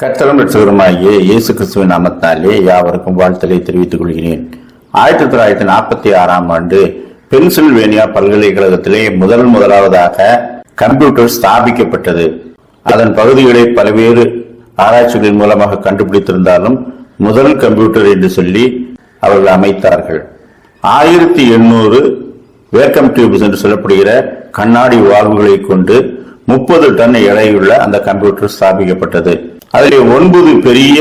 கத்தலம் ரட்சகருமாகிய இயேசு கிறிஸ்துவின் நாமத்தாலே யாவருக்கும் வாழ்த்தலை தெரிவித்துக் கொள்கிறேன். ஆயிரத்தி தொள்ளாயிரத்தி நாற்பத்தி ஆறாம் ஆண்டு பென்சில்வேனியா பல்கலைக்கழகத்திலே முதல் முதலாவதாக கம்ப்யூட்டர் ஸ்தாபிக்கப்பட்டது. அதன் பகுதிகளை பல்வேறு ஆராய்ச்சிகளின் மூலமாக கண்டுபிடித்திருந்தாலும் முதல் கம்ப்யூட்டர் என்று சொல்லி அவர்கள் அமைத்தார்கள். ஆயிரத்தி எண்ணூறு வேக்கம் டியூப்ஸ் என்று சொல்லப்படுகிற கண்ணாடி வால்வுகளை கொண்டு முப்பது டன் எடையுள்ள அந்த கம்ப்யூட்டர் ஸ்தாபிக்கப்பட்டது. அதிலே ஒன்பது பெரிய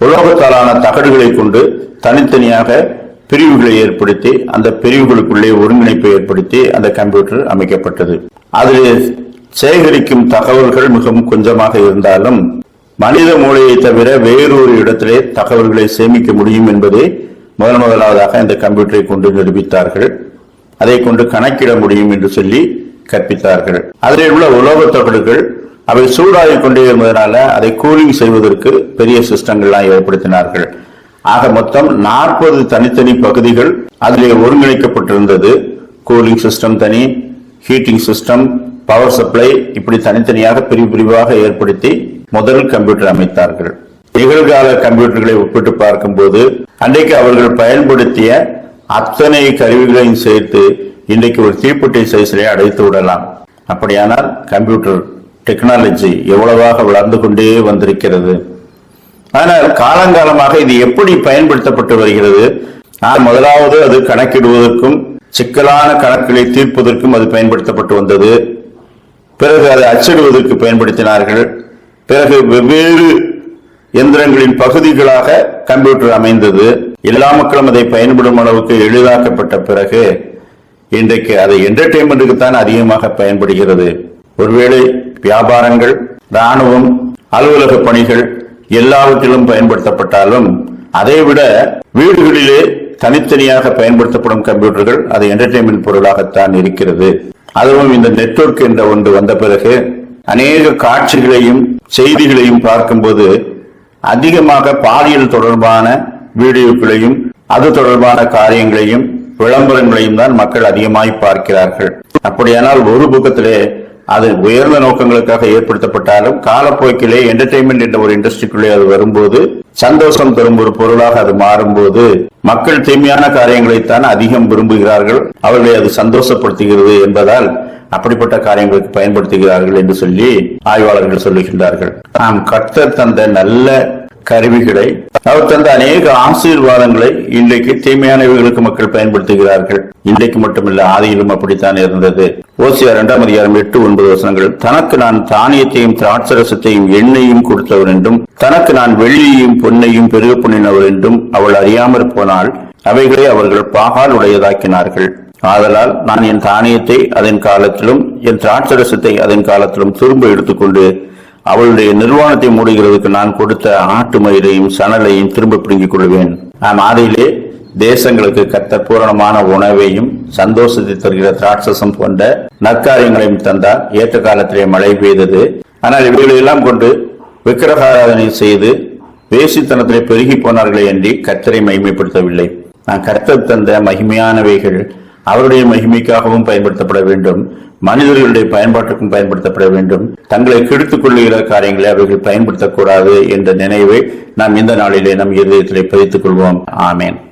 உலோகத்தாலான தகடுகளை கொண்டு தனித்தனியாக பிரிவுகளை ஏற்படுத்தி அந்த பிரிவுகளுக்குள்ளே ஒருங்கிணைப்பை ஏற்படுத்தி அந்த கம்ப்யூட்டர் அமைக்கப்பட்டது. அதில் சேகரிக்கும் தகவல்கள் மிகவும் கொஞ்சமாக இருந்தாலும் மனித மூளையை தவிர வேறொரு இடத்திலே தகவல்களை சேமிக்க முடியும் என்பதை முதன் முதலாவதாக இந்த கம்ப்யூட்டரை கொண்டு நிரூபித்தார்கள். அதை கொண்டு கணக்கிட முடியும் என்று சொல்லி கற்பித்தார்கள். அதில் உள்ள உலோகத் தகடுகள் அவை சூடாகிக் கொண்டே இருந்ததனால அதை கூலிங் செய்வதற்கு பெரிய சிஸ்டங்கள்லாம் ஏற்படுத்தினார்கள். ஆக மொத்தம் நாற்பது தனித்தனி பகுதிகள் அதிலே ஒருங்கிணைக்கப்பட்டிருந்தது. கூலிங் சிஸ்டம் தனி ஹீட்டிங் சிஸ்டம் பவர் சப்ளை இப்படி தனித்தனியாக பிரிவு பிரிவாக ஏற்படுத்தி முதல் கம்ப்யூட்டர் அமைத்தார்கள். நிகழ்கால கம்ப்யூட்டர்களை ஒப்பிட்டு பார்க்கும்போது அன்றைக்கு அவர்கள் பயன்படுத்திய அத்தனை கருவிகளையும் சேர்த்து இன்றைக்கு ஒரு தீப்பெட்டி சைஸிலே அடைத்து விடலாம். அப்படியானால் கம்ப்யூட்டர் டெக்னாலஜி எவ்வளவாக வளர்ந்து கொண்டே வந்திருக்கிறது. ஆனால் காலங்காலமாக இது எப்படி பயன்படுத்தப்பட்டு வருகிறது? நான் முதலாவது அது கணக்கிடுவதற்கும் சிக்கலான கணக்குகளை தீர்ப்பதற்கும் அது பயன்படுத்தப்பட்டு வந்தது. பிறகு அதை அச்சிடுவதற்கு பயன்படுத்தினார்கள். பிறகு வெவ்வேறு எந்திரங்களின் பகுதிகளாக கம்ப்யூட்டர் அமைந்தது. எல்லா மக்களும் அதை பயன்படும் அளவுக்கு எளிதாக்கப்பட்ட பிறகு இன்றைக்கு அது என்டர்டைன்மெண்ட்டுக்கு தான் அதிகமாக பயன்படுகிறது. ஒருவேளை வியாபாரங்கள் ராணுவம் அலுவலக பணிகள் எல்லாவற்றிலும் பயன்படுத்தப்பட்டாலும் அதைவிட வீடுகளிலே தனித்தனியாக பயன்படுத்தப்படும் கம்ப்யூட்டர்கள் அது என்டர்டைன்மெண்ட் பொருளாகத்தான் இருக்கிறது. அதுவும் இந்த நெட்வொர்க் என்ற ஒன்று வந்த பிறகு அநேக காட்சிகளையும் செய்திகளையும் பார்க்கும்போது அதிகமாக பாலியல் தொடர்பான வீடியோக்களையும் அது தொடர்பான காரியங்களையும் விளம்பரங்களையும் தான் மக்கள் அதிகமாய் பார்க்கிறார்கள். அப்படியானால் ஒரு பக்கத்திலே அது உயர்ந்த நோக்கங்களுக்காக ஏற்படுத்தப்பட்டாலும் காலப்போக்கிலே என்டர்டைன்மெண்ட் என்ற ஒரு இண்டஸ்ட்ரிக்குள்ளே அது வரும்போது சந்தோஷம் தரும் ஒரு பொருளாக அது மாறும்போது மக்கள் தீமையான காரியங்களைத்தான் அதிகம் விரும்புகிறார்கள். அவர்களை அது சந்தோஷப்படுத்துகிறது என்பதால் அப்படிப்பட்ட காரியங்களுக்கு பயன்படுத்துகிறார்கள் என்று சொல்லி ஆய்வாளர்கள் சொல்லுகின்றார்கள். நாம் கர்த்தர் தந்த நல்ல கருவிகளை அவர் தந்த அநேக ஆசீர்வாதங்களை இன்றைக்கு தீமையானவைகளுக்கு மக்கள் பயன்படுத்துகிறார்கள். இன்றைக்கு மட்டுமல்ல ஆதியிலும் அப்படித்தான் இருந்தது. ஓசியா இரண்டாம் அதிகாரம் எட்டு ஒன்பது வசனங்கள் தனக்கு நான் தானியத்தையும் திராட்சரசத்தையும் எண்ணெயும் கொடுத்தவர் என்றும் தனக்கு நான் வெள்ளியையும் பொன்னையும் பெருக பண்ணினவர் என்றும் அவள் அறியாமற் போனால் அவைகளை அவர்கள் பாகால் உடையதாக்கினார்கள். ஆதலால் நான் என் தானியத்தை அதன் காலத்திலும் என் திராட்சரசத்தை அதன் காலத்திலும் திரும்ப எடுத்துக்கொண்டு அவளுடைய நிர்வாணத்தை மூடுகிறதுக்கு நான் கொடுத்த ஆட்டு மயிரையும் சணலையும் திரும்ப பிடுங்கிக் கொள்வேன். நான் ஆதியிலே தேசங்களுக்கு கத்த பூரணமான உணவையும் சந்தோஷத்தை தருகிற திராட்சசம் போன்ற நற்காரியங்களையும் தந்தார். ஏற்ற காலத்திலே மழை பெய்தது. ஆனால் இவைகளையெல்லாம் கொண்டு விக்கிரகாராதனை செய்து வேசித்தனத்திலே பெருகி போனார்களே என்று கத்தரை மகிமைப்படுத்தவில்லை. நான் கர்த்தர் தந்த மகிமையானவைகள் அவருடைய மகிமைக்காகவும் பயன்படுத்தப்பட வேண்டும். மனிதர்களுடைய பயன்பாட்டுக்கும் பயன்படுத்தப்பட வேண்டும். தங்களை கெடுத்துக் கொள்ளுகிற காரியங்களை அவர்கள் பயன்படுத்தக்கூடாது என்ற நினைவை நாம் இந்த நாளிலே நம் இருதயத்திலே பதித்துக் கொள்வோம். ஆமேன்.